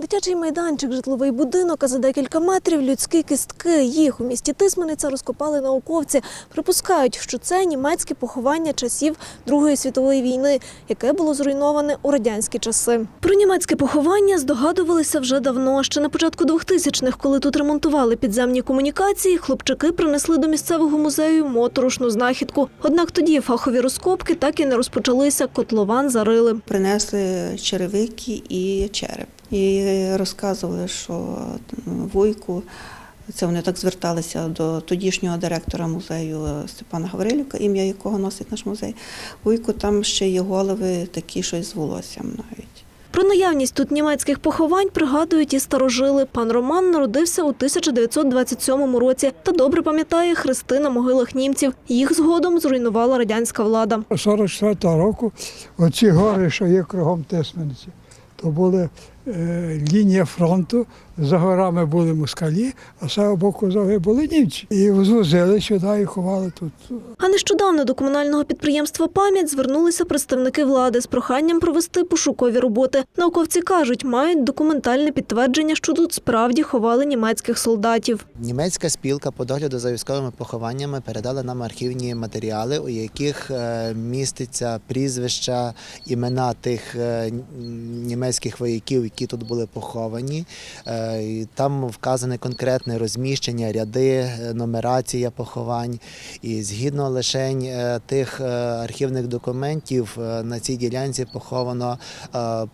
Дитячий майданчик, житловий будинок, а за декілька метрів людські кістки. Їх у місті Тисмениця розкопали науковці. Припускають, що це німецьке поховання часів Другої світової війни, яке було зруйноване у радянські часи. Про німецьке поховання здогадувалися вже давно. Ще на початку 2000-х, коли тут ремонтували підземні комунікації, хлопчики принесли до місцевого музею моторошну знахідку. Однак тоді фахові розкопки так і не розпочалися. Котлован зарили. Принесли черевики і череп. І розказували, що вуйку, це вони так зверталися до тодішнього директора музею Степана Гаврилюка, ім'я якого носить наш музей. Вуйку там ще є голови такі, щось з волоссям навіть. Про наявність тут німецьких поховань пригадують і старожили. Пан Роман народився у 1927 році та добре пам'ятає хрести на могилах німців. Їх згодом зруйнувала радянська влада. 44 року оці гори, що є кругом Тисмениці, то були е, лінія фронту, за горами були москалі, а з цього боку заги були німці. І звозили сюди і ховали тут. А нещодавно до комунального підприємства Пам'ять звернулися представники влади з проханням провести пошукові роботи. Науковці кажуть, мають документальне підтвердження, що тут справді ховали німецьких солдатів. Німецька спілка по догляду за військовими похованнями передала нам архівні матеріали, у яких е, міститься прізвища, імена тих е, німецьких вояків, які тут були поховані. Е, Там вказане конкретне розміщення, ряди, е, нумерація поховань. І згідно лишень е, тих архівних документів на цій ділянці поховано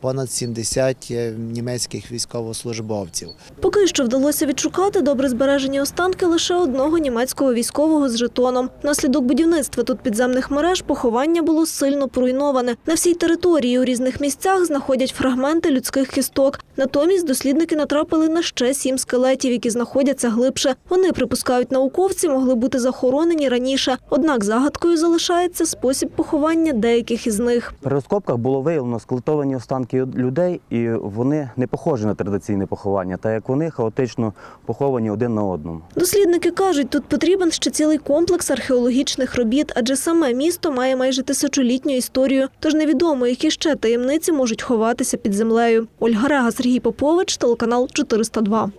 понад 70 німецьких військовослужбовців. Поки що вдалося відшукати добре збережені останки лише одного німецького військового з жетоном. Внаслідок будівництва тут підземних мереж поховання було сильно поруйноване. На всій території у різних місцях знаходять фрагменти людських кісток. Натомість дослідники натрапили на ще сім скелетів, які знаходяться глибше. Вони припускають науковці, могли бути захоронені раніше. Однак загадкою залишається спосіб поховання деяких із них. При розкопках було виявлено скелетовані останки людей, і вони не похожі на традиційне поховання, так як вони хаотично поховані один на одному. Дослідники кажуть, тут потрібен ще цілий комплекс археологічних робіт, адже саме місто має майже тисячолітню історію. Тож невідомо, які ще таємниці можуть ховатися під землею. Ольга Рега, Сергій Попович, телеканал 402.